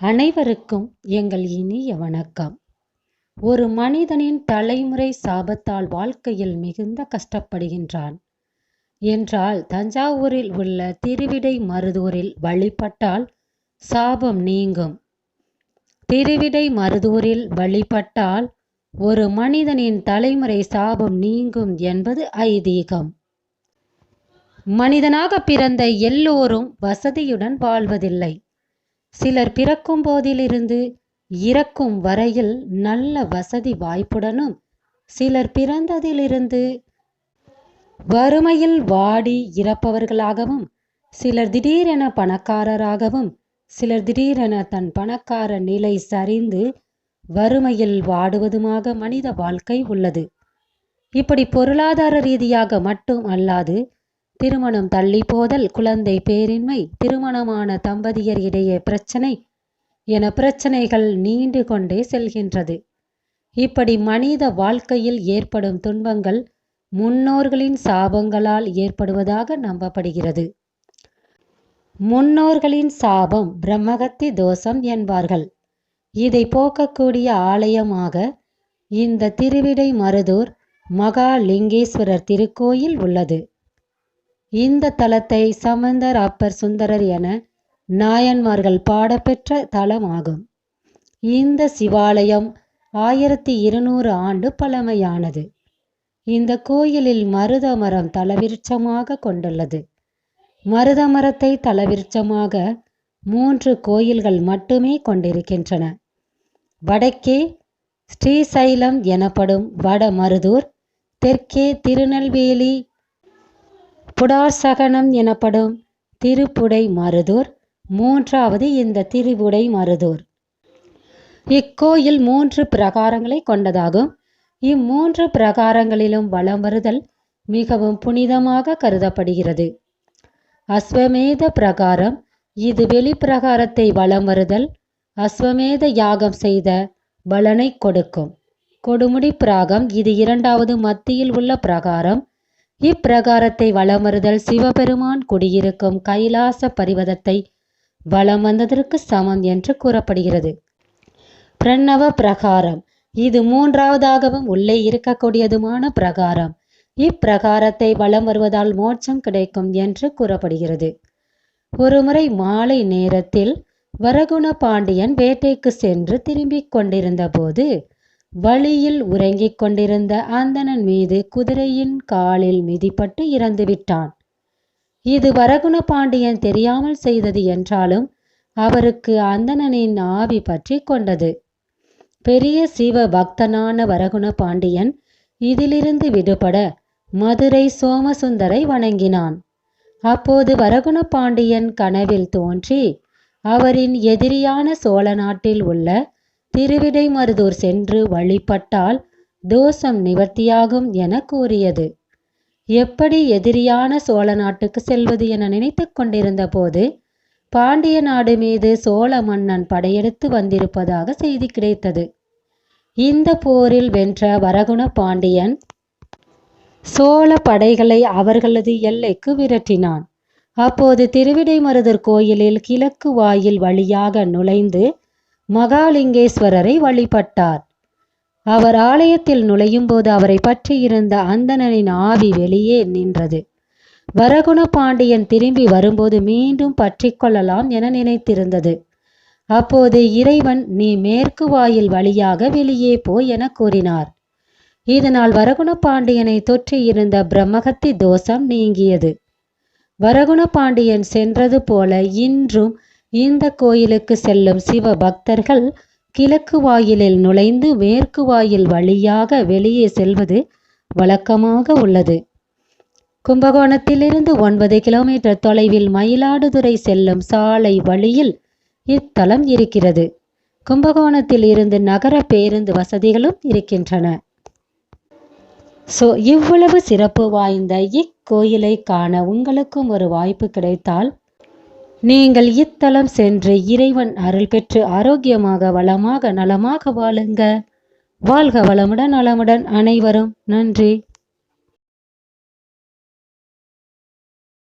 அனைவருக்கும் எங்கள் இனிய வணக்கம். ஒரு மனிதனின் தலைமுறை சாபத்தால் வாழ்க்கையில் மிகுந்த கஷ்டப்படுகின்றான். என்றால் தஞ்சாவூரில் உள்ள திருவிடை மருதூரில் வழிபட்டால் சாபம் நீங்கும். திருவிடை மருதூரில் வழிபட்டால் ஒரு மனிதனின் தலைமுறை சாபம் நீங்கும் என்பது ஐதீகம். மனிதனாக பிறந்த எல்லோரும் வசதியுடன் வாழ்வதில்லை. சிலர் பிறக்கும் போதிலிருந்து இறக்கும் வரையில் நல்ல வசதி வாய்ப்புடனும் சிலர் பிறந்ததிலிருந்து வறுமையில் வாடி இறப்பவர்களாகவும் சிலர் திடீரென பணக்காரராகவும் சிலர் திடீரென தன் பணக்கார நிலை சரிந்து வறுமையில் வாடுவதுமாக மனித வாழ்க்கை உள்ளது. இப்படி பொருளாதார ரீதியாக மட்டும் அல்லாது திருமணம் தள்ளிப்போதல் குழந்தை பேரின்மை திருமணமான தம்பதியர் இடையே பிரச்சனை என பிரச்சனைகள் நீண்டு கொண்டே செல்கின்றது. இப்படி மனித வாழ்க்கையில் ஏற்படும் துன்பங்கள் முன்னோர்களின் சாபங்களால் ஏற்படுவதாக நம்பப்படுகிறது. முன்னோர்களின் சாபம் பிரம்மகத்தி தோஷம் என்பார்கள். இதை போக்கக்கூடிய ஆலயமாக இந்த திருவிடை மருதூர் மகாலிங்கேஸ்வரர் திருக்கோயில் உள்ளது. இந்த தலத்தை சமந்தர் அப்பர் சுந்தரர் என நாயன்மார்கள் பாடப்பெற்ற தலமாகும். இந்த சிவாலயம் ஆயிரத்தி இருநூறு ஆண்டு பழமையானது. இந்த கோயிலில் மருத மரம் தலவிருட்சமாக கொண்டுள்ளது. மருத மரத்தை தலவிருட்சமாக மூன்று கோயில்கள் மட்டுமே கொண்டிருக்கின்றன. வடக்கே ஸ்ரீசைலம் எனப்படும் வட மருதூர் தெற்கே திருநெல்வேலி புடாசகனம் எனப்படும் திருப்புடை மருதூர் மூன்றாவது இந்த திருவுடை மருதூர் இக்கோயில் மூன்று பிரகாரங்களை கொண்டதாகும். இம்மூன்று பிரகாரங்களிலும் வலம் வருதல் மிகவும் புனிதமாக கருதப்படுகிறது. அஸ்வமேத பிரகாரம் இது வெளிப்பிரகாரத்தை வலம் வருதல் அஸ்வமேத யாகம் செய்த பலனை கொடுக்கும். கொடுமுடி பிராகம் இது இரண்டாவது மத்தியில் உள்ள பிரகாரம். இப்பிரகாரத்தை வலம் வருதல் சிவபெருமான் குடியிருக்கும் கைலாச பரிவதத்தை வலம் வந்ததற்கு சமம் என்று கூறப்படுகிறது. பிரணவ பிரகாரம். இது மூன்றாவதாகவும் உள்ளே இருக்கக்கூடியதுமான பிரகாரம். இப்பிரகாரத்தை வலம் வருவதால் மோட்சம் கிடைக்கும் என்று கூறப்படுகிறது. ஒருமுறை மாலை நேரத்தில் வரகுண பாண்டியன் வேட்டைக்கு சென்று திரும்பிக் கொண்டிருந்த போது வழியில் உறங்கிக் கொண்டிருந்த அந்தணன் மீது குதிரையின் காலில் மிதிப்பட்டு இறந்துவிட்டான். இது வரகுண பாண்டியன் தெரியாமல் செய்தது என்றாலும் அவருக்கு அந்தணனின் ஆவி பற்றி கொண்டது. பெரிய சிவ பக்தனான வரகுண பாண்டியன் இதிலிருந்து விடுபட மதுரை சோமசுந்தரை வணங்கினான். அப்போது வரகுண பாண்டியன் கனவில் தோன்றி அவரின் எதிரியான சோழ நாட்டில் உள்ள திருவிடைமருதூர் சென்று வழிபட்டால் தோஷம் நிவர்த்தியாகும் என கூறியது. எப்படி எதிரியான சோழ நாட்டுக்கு செல்வது என நினைத்து கொண்டிருந்த போது பாண்டிய நாடு மீது சோழ மன்னன் படையெடுத்து வந்திருப்பதாக செய்தி கிடைத்தது. இந்த போரில் வென்ற வரகுண பாண்டியன் சோழ படைகளை அவர்களது எல்லைக்கு விரட்டினான். அப்போது திருவிடைமருதர் கோயிலில் கிழக்கு வாயில் வழியாக நுழைந்து மகாலிங்கேஸ்வரரை வழிபட்டார். அவர் ஆலயத்தில் நுழையும் போது அவரை பற்றியிருந்த அந்தணனின் ஆவி வெளியே நின்றது. வரகுண பாண்டியன் திரும்பி வரும்போது மீண்டும் பற்றி கொள்ளலாம் என நினைத்திருந்தது. அப்போது இறைவன் நீ மேற்கு வாயில் வழியாக வெளியே போ என கூறினார். இதனால் வரகுண பாண்டியனை தொற்றியிருந்த பிரம்மகத்தி தோஷம் நீங்கியது. வரகுண பாண்டியன் சென்றது போல இன்றும் இந்த கோயிலுக்கு செல்லும் சிவ பக்தர்கள் கிழக்கு வாயிலில் நுழைந்து மேற்கு வாயில் வழியாக வெளியே செல்வது வழக்கமாக உள்ளது. கும்பகோணத்திலிருந்து ஒன்பது கிலோமீட்டர் தொலைவில் மயிலாடுதுறை செல்லும் சாலை வழியில் இத்தலம் இருக்கிறது. கும்பகோணத்தில் இருந்து நகர பேருந்து வசதிகளும் இருக்கின்றன. ஸோ இவ்வளவு சிறப்பு வாய்ந்த இக்கோயிலை காண உங்களுக்கும் ஒரு வாய்ப்பு கிடைத்தால் நீங்கள் இத்தலம் சென்று இறைவன் அருள் பெற்று ஆரோக்கியமாக வளமாக நலமாக வாழுங்க. வாழ்க வளமுடன் நலமுடன் அனைவரும். நன்றி.